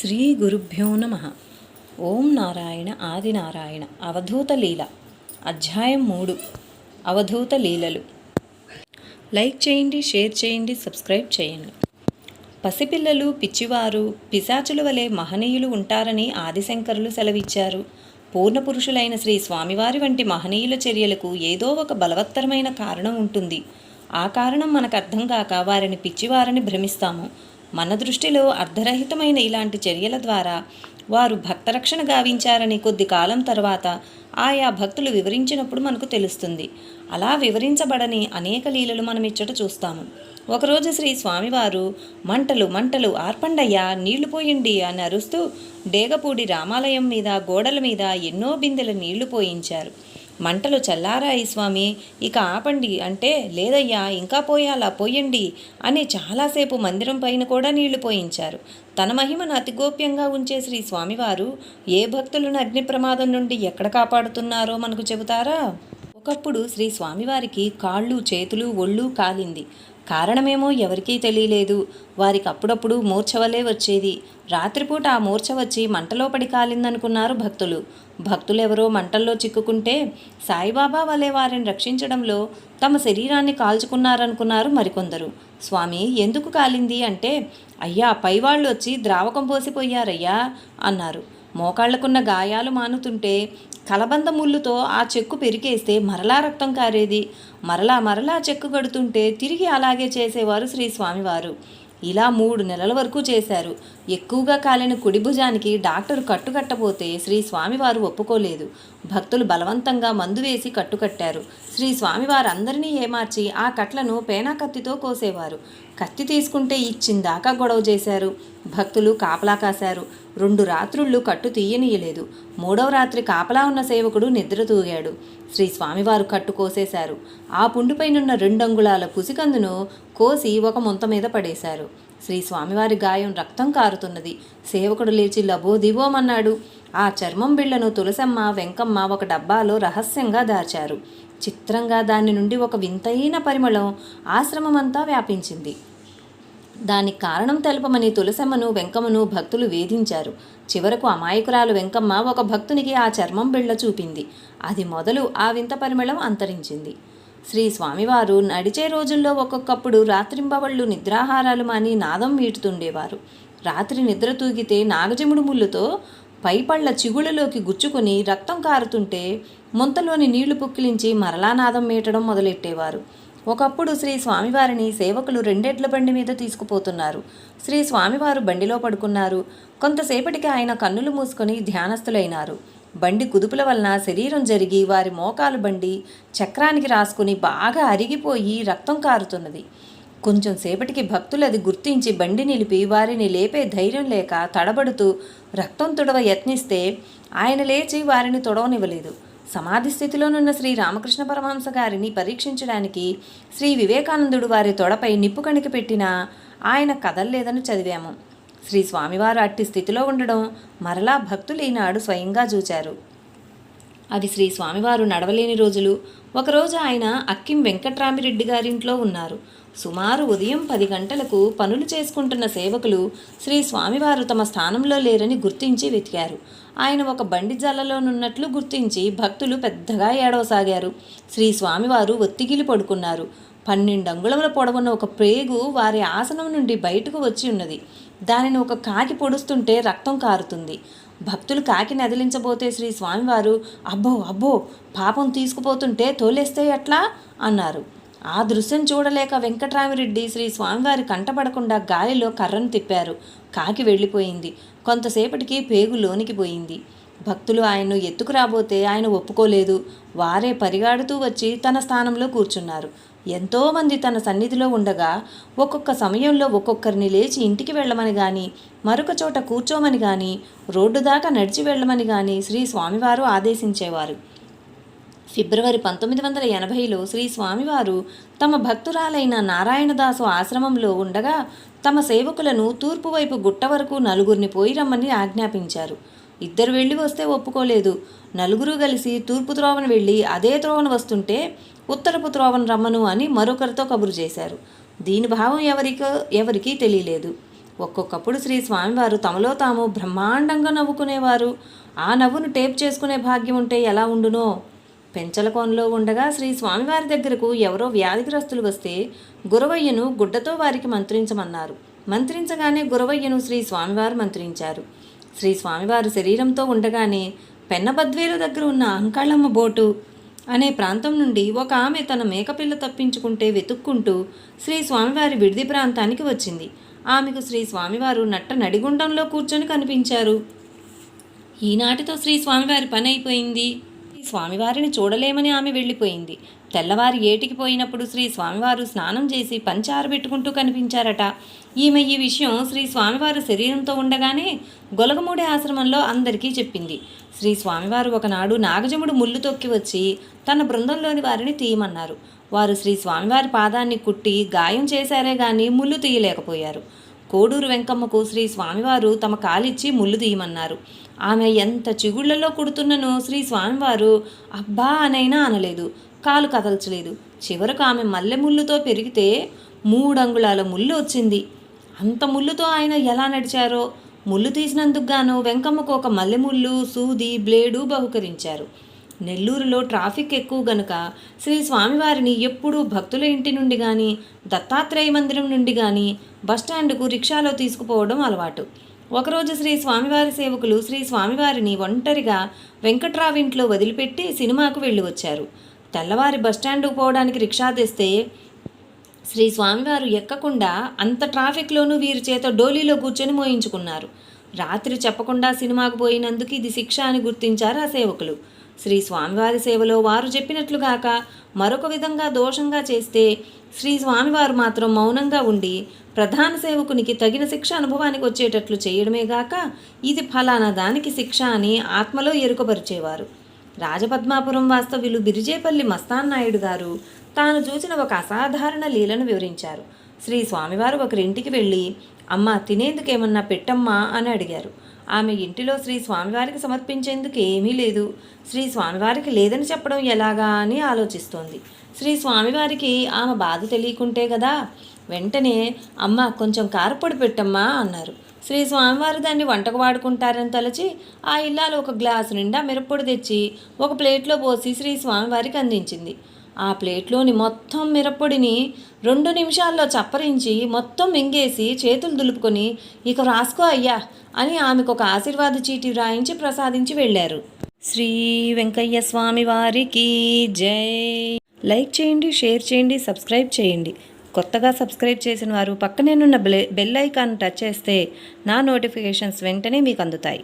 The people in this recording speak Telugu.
శ్రీ గురుభ్యో నమ. ఓం నారాయణ ఆదినారాయణ అవధూత లీల అధ్యాయం మూడు అవధూత లీలలు. లైక్ చేయండి షేర్ చేయండి సబ్స్క్రైబ్ చేయండి. పసిపిల్లలు పిచ్చివారు పిశాచుల వలె మహనీయులు ఉంటారని ఆదిశంకరులు సెలవిచ్చారు. పూర్ణపురుషులైన శ్రీ స్వామివారి వంటి మహనీయుల చర్యలకు ఏదో ఒక బలవత్తరమైన కారణం ఉంటుంది. ఆ కారణం మనకు అర్థం కాక వారిని పిచ్చివారని భ్రమిస్తాము. మన దృష్టిలో అర్ధరహితమైన ఇలాంటి చర్యల ద్వారా వారు భక్తరక్షణ గావించారని కొద్ది కాలం తర్వాత ఆయా భక్తులు వివరించినప్పుడు మనకు తెలుస్తుంది. అలా వివరించబడని అనేక లీలలు మనం ఇచ్చట చూస్తాము. ఒకరోజు శ్రీ స్వామివారు మంటలు మంటలు ఆర్పండయ్యా నీళ్ళు పోయండి అని అరుస్తూ డేగపూడి రామాలయం మీద గోడల మీద ఎన్నో బిందెల నీళ్ళు పోయించారు. మంటలు చల్లారాయి స్వామి. ఇక ఆపండి అంటే లేదయ్యా ఇంకా పోయాలా పోయండి అని చాలాసేపు మందిరం పైన కూడా నీళ్ళు పోయించారు. తన మహిమను అతి గోప్యంగా ఉంచే శ్రీ స్వామివారు ఏ భక్తులను అగ్ని ప్రమాదం నుండి ఎక్కడ కాపాడుతున్నారో మనకు చెబుతారా? ఒకప్పుడు శ్రీ స్వామివారికి కాళ్ళు చేతులు ఒళ్ళు కాలింది. కారణమేమో ఎవరికీ తెలియలేదు. వారికి అప్పుడప్పుడు మూర్ఛవలే వచ్చేది. రాత్రిపూట ఆ మూర్ఛ వచ్చి మంటలో పడి కాలిందనుకున్నారు భక్తులు. భక్తులెవరో మంటల్లో చిక్కుకుంటే సాయిబాబా వలె వారిని రక్షించడంలో తమ శరీరాన్ని కాల్చుకున్నారనుకున్నారు మరికొందరు. స్వామి ఎందుకు కాలింది అంటే అయ్యా పైవాళ్ళు వచ్చి ద్రావకం పోసిపోయారయ్యా అన్నారు. మోకాళ్ళకున్న గాయాలు మానుతుంటే కలబంద ముళ్ళుతో ఆ చెక్కు పెరికేస్తే మరలా రక్తం కారేది. మరలా మరలా చెక్కు కడుతుంటే తిరిగి అలాగే చేసేవారు శ్రీ స్వామివారు. ఇలా మూడు నెలల వరకు చేశారు. ఎక్కువగా కాలిన కుడి భుజానికి డాక్టర్ కట్టుకట్టపోతే శ్రీ స్వామివారు ఒప్పుకోలేదు. భక్తులు బలవంతంగా మందు వేసి కట్టుకట్టారు. శ్రీ స్వామివారు అందరినీ ఏమార్చి ఆ కట్లను పేనా కత్తితో కోసేవారు. కత్తి తీసుకుంటే ఇచ్చిందాకా గొడవ చేశారు. భక్తులు కాపలా కాశారు. రెండు రాత్రుళ్ళు కట్టు తీయనీయలేదు. మూడవ రాత్రి కాపలా ఉన్న సేవకుడు నిద్ర తూగాడు. శ్రీ స్వామివారు కట్టు కోసేశారు. ఆ పుండుపైనున్న రెండంగుళాల పుసికందును కోసి ఒక ముంత మీద పడేశారు. శ్రీ స్వామివారి గాయం రక్తం కారుతున్నది. సేవకుడు లేచి లబోదివోమన్నాడు ఆ చర్మం బిళ్ళను తులసమ్మ వెంకమ్మ ఒక డబ్బాలో రహస్యంగా దాచారు. చిత్రంగా దాని నుండి ఒక వింతైన పరిమళం ఆశ్రమమంతా వ్యాపించింది. దానికి కారణం తెలపమని తులసమ్మను వెంకమ్మను భక్తులు వేధించారు. చివరకు అమాయకురాలు వెంకమ్మ ఒక భక్తునికి ఆ చర్మం బిళ్ళ చూపింది. అది మొదలు ఆ వింత పరిమళం అంతరించింది. శ్రీ స్వామివారు నడిచే రోజుల్లో ఒక్కొక్కప్పుడు రాత్రింబవళ్ళు నిద్రాహారాలు మాని నాదం వీటుతుండేవారు. రాత్రి నిద్ర తూగితే నాగజముడు ముళ్ళుతో పైపళ్ళ చిగుళ్ళలోకి గుచ్చుకుని రక్తం కారుతుంటే ముంతలోని నీళ్ళు పుక్కిలించి మరలా నాదం మీటడం మొదలెట్టేవారు. ఒకప్పుడు శ్రీ స్వామివారిని సేవకులు రెండెడ్ల బండి మీద తీసుకుపోతున్నారు. శ్రీ స్వామివారు బండిలో పడుకున్నారు. కొంతసేపటికి ఆయన కన్నులు మూసుకొని ధ్యానస్థులైనారు. బండి కుదుపుల వలన శరీరం జరిగి వారి మోకాలు బండి చక్రానికి రాసుకుని బాగా అరిగిపోయి రక్తం కారుతున్నది. కొంచెం సేపటికి భక్తులు అది గుర్తించి బండి నిలిపి వారిని లేపే ధైర్యం లేక తడబడుతూ రక్తం తుడవ యత్నిస్తే ఆయన లేచి వారిని తొడవనివ్వలేదు. సమాధి స్థితిలోనున్న శ్రీ రామకృష్ణ పరమహంస గారిని పరీక్షించడానికి శ్రీ వివేకానందుడు వారి తొడపై నిప్పు కణికి పెట్టినా ఆయన కదల్లేదని చదివాము. శ్రీ స్వామివారు అట్టి స్థితిలో ఉండడం మరలా భక్తులు ఈనాడు స్వయంగా చూచారు. అది శ్రీ స్వామివారు నడవలేని రోజులు. ఒకరోజు ఆయన అక్కిం వెంకట్రామిరెడ్డి గారింట్లో ఉన్నారు. సుమారు ఉదయం పది గంటలకు పనులు చేసుకుంటున్న సేవకులు శ్రీ స్వామివారు తమ స్థానంలో లేరని గుర్తించి వెతికారు. ఆయన ఒక బండి జల్లలోనున్నట్లు గుర్తించి భక్తులు పెద్దగా ఏడవసాగారు. శ్రీ స్వామివారు ఒత్తిగిలి పడుకున్నారు. పన్నెండు అంగుళముల పొడవున్న ఒక ప్రేగు వారి ఆసనం నుండి బయటకు వచ్చి ఉన్నది. దానిని ఒక కాకి పొడుస్తుంటే రక్తం కారుతుంది. భక్తులు కాకి నదిలించబోతే శ్రీ స్వామివారు అబ్బో అబ్బో పాపం తీసుకుపోతుంటే తోలేస్తే ఎట్లా? అన్నారు. ఆ దృశ్యం చూడలేక వెంకట్రామిరెడ్డి శ్రీ స్వామివారి కంటపడకుండా గాలిలో కర్రను తిప్పారు. కాకి వెళ్ళిపోయింది. కొంతసేపటికి పేగు లోనికి పోయింది. భక్తులు ఆయన్ను ఎత్తుకురాబోతే ఆయన ఒప్పుకోలేదు. వారే పరిగాడుతూ వచ్చి తన స్థానంలో కూర్చున్నారు. ఎంతోమంది తన సన్నిధిలో ఉండగా ఒక్కొక్క సమయంలో ఒక్కొక్కరిని లేచి ఇంటికి వెళ్ళమని కానీ మరొక చోట కూర్చోమని కానీ రోడ్డు దాకా నడిచి వెళ్ళమని కానీ శ్రీ స్వామివారు ఆదేశించేవారు. ఫిబ్రవరి పంతొమ్మిది వందల ఎనభైలో శ్రీ స్వామివారు తమ భక్తురాలైన నారాయణదాసు ఆశ్రమంలో ఉండగా తమ సేవకులను తూర్పు వైపు గుట్ట వరకు నలుగురిని పోయి రమ్మని ఆజ్ఞాపించారు. ఇద్దరు వెళ్ళి వస్తే ఒప్పుకోలేదు. నలుగురు కలిసి తూర్పు త్రోవను వెళ్ళి అదే త్రోవన వస్తుంటే ఉత్తరపు త్రోవను రమ్మను అని మరొకరితో కబురు చేశారు. దీని భావం ఎవరికో ఎవరికీ తెలియలేదు. ఒక్కొక్కప్పుడు శ్రీ స్వామివారు తమలో తాము బ్రహ్మాండంగా నవ్వుకునేవారు. ఆ నవ్వును టేప్ చేసుకునే భాగ్యం ఉంటే ఎలా ఉండునో? పెంచలకోనలో ఉండగా శ్రీ స్వామివారి దగ్గరకు ఎవరో వ్యాధిగ్రస్తులు వస్తే గురవయ్యను గుడ్డతో వారికి మంత్రించమన్నారు. మంత్రించగానే గురవయ్యను శ్రీ స్వామివారు మంత్రించారు. శ్రీ స్వామివారు శరీరంతో ఉండగానే పెన్నబద్వేలు దగ్గర ఉన్న అంకాళమ్మ బోటు అనే ప్రాంతం నుండి ఒక ఆమె తన మేకపిల్ల తప్పించుకుంటే వెతుక్కుంటూ శ్రీ స్వామివారి విడిది ప్రాంతానికి వచ్చింది. ఆమెకు శ్రీ స్వామివారు నట్ట నడిగుండంలో కూర్చొని కనిపించారు. ఈనాటితో శ్రీ స్వామివారి పని అయిపోయింది. స్వామివారిని చూడలేమని ఆమె వెళ్ళిపోయింది. తెల్లవారి ఏటికి పోయినప్పుడు శ్రీ స్వామివారు స్నానం చేసి పంచారబెట్టుకుంటూ కనిపించారట. ఈమె ఈ విషయం శ్రీ స్వామివారు శరీరంతో ఉండగానే గొలగమూడి ఆశ్రమంలో అందరికీ చెప్పింది. శ్రీ స్వామివారు ఒకనాడు నాగజముడు ముళ్ళు తొక్కి వచ్చి తన బృందంలోని వారిని తీయమన్నారు. వారు శ్రీ స్వామివారి పాదాన్ని కుట్టి గాయం చేశారే గాని ముళ్ళు తీయలేకపోయారు. కోడూరు వెంకమ్మకు శ్రీ స్వామివారు తమ కాలిచ్చి ముళ్ళు తీయమన్నారు. ఆమె ఎంత చిగుళ్ళలో కుడుతున్ననో శ్రీ స్వామివారు అబ్బా అనైనా అనలేదు కాలు కదల్చలేదు. చివరకు ఆమె మల్లె ముళ్ళుతో పెరిగితే మూడంగుళాల ముళ్ళు వచ్చింది. అంత ముళ్ళుతో ఆయన ఎలా నడిచారో? ముళ్ళు తీసినందుకు గాను వెంకమ్మకు ఒక మల్లెముళ్ళు సూది బ్లేడు బహుకరించారు. నెల్లూరులో ట్రాఫిక్ ఎక్కువ గనుక శ్రీ స్వామివారిని ఎప్పుడూ భక్తుల ఇంటి నుండి కానీ దత్తాత్రేయ మందిరం నుండి కానీ బస్టాండ్కు రిక్షాలో తీసుకుపోవడం అలవాటు. ఒకరోజు శ్రీ స్వామివారి సేవకులు శ్రీ స్వామివారిని ఒంటరిగా వెంకట్రావు ఇంట్లో వదిలిపెట్టి సినిమాకు వెళ్ళి వచ్చారు. తెల్లవారి బస్టాండ్కు పోవడానికి రిక్షా తెస్తే శ్రీ స్వామివారు ఎక్కకుండా అంత ట్రాఫిక్లోనూ వీరి చేత డోలీలో కూర్చొని మోయించుకున్నారు. రాత్రి చెప్పకుండా సినిమాకు పోయినందుకు ఇది శిక్ష అని గుర్తించారు ఆ సేవకులు. శ్రీ స్వామివారి సేవలో వారు చెప్పినట్లుగాక మరొక విధంగా దోషంగా చేస్తే శ్రీ స్వామివారు మాత్రం మౌనంగా ఉండి ప్రధాన సేవకునికి తగిన శిక్ష అనుభవానికి వచ్చేటట్లు చేయడమే గాక ఇది ఫలానా దానికి శిక్ష అని ఆత్మలో ఎరుకపరిచేవారు రాజపద్మాపురం వాస్తవ్యులు బిరిజేపల్లి మస్తాన్నాయుడు గారు తాను చూసిన ఒక అసాధారణ లీలను వివరించారు. శ్రీ స్వామివారు ఒకరింటికి వెళ్ళి అమ్మ తినేందుకేమన్నా పెట్టమ్మా అని అడిగారు. ఆమె ఇంటిలో శ్రీ స్వామివారికి సమర్పించేందుకు ఏమీ లేదు. శ్రీ స్వామివారికి లేదని చెప్పడం ఎలాగా అని ఆలోచిస్తోంది. శ్రీ స్వామివారికి ఆమె బాధ తెలియకుంటే కదా? వెంటనే అమ్మ కొంచెం కారపొడి పెట్టమ్మా అన్నారు. శ్రీ స్వామివారు దాన్ని వంటకు వాడుకుంటారని తలచి ఆ ఇల్లాలు ఒక గ్లాసు నిండా మిరప్పొడి తెచ్చి ఒక ప్లేట్లో పోసి శ్రీ స్వామివారికి అందించింది. ఆ ప్లేట్లోని మొత్తం మిరప్పొడిని రెండు నిమిషాల్లో చప్పరించి మొత్తం మింగేసి చేతులు దులుపుకొని ఇక రాసుకో అయ్యా అని ఆమెకు ఒక ఆశీర్వాద చీటి వ్రాయించి ప్రసాదించి వెళ్ళారు. శ్రీ వెంకయ్య స్వామి వారికి జై. లైక్ చేయండి షేర్ చేయండి సబ్స్క్రైబ్ చేయండి. కొత్తగా సబ్స్క్రైబ్ చేసిన వారు పక్కనేనున్న బెల్ బెల్ ఐకాన్ టచ్ చేస్తే నా నోటిఫికేషన్స్ వెంటనే మీకు అందుతాయి.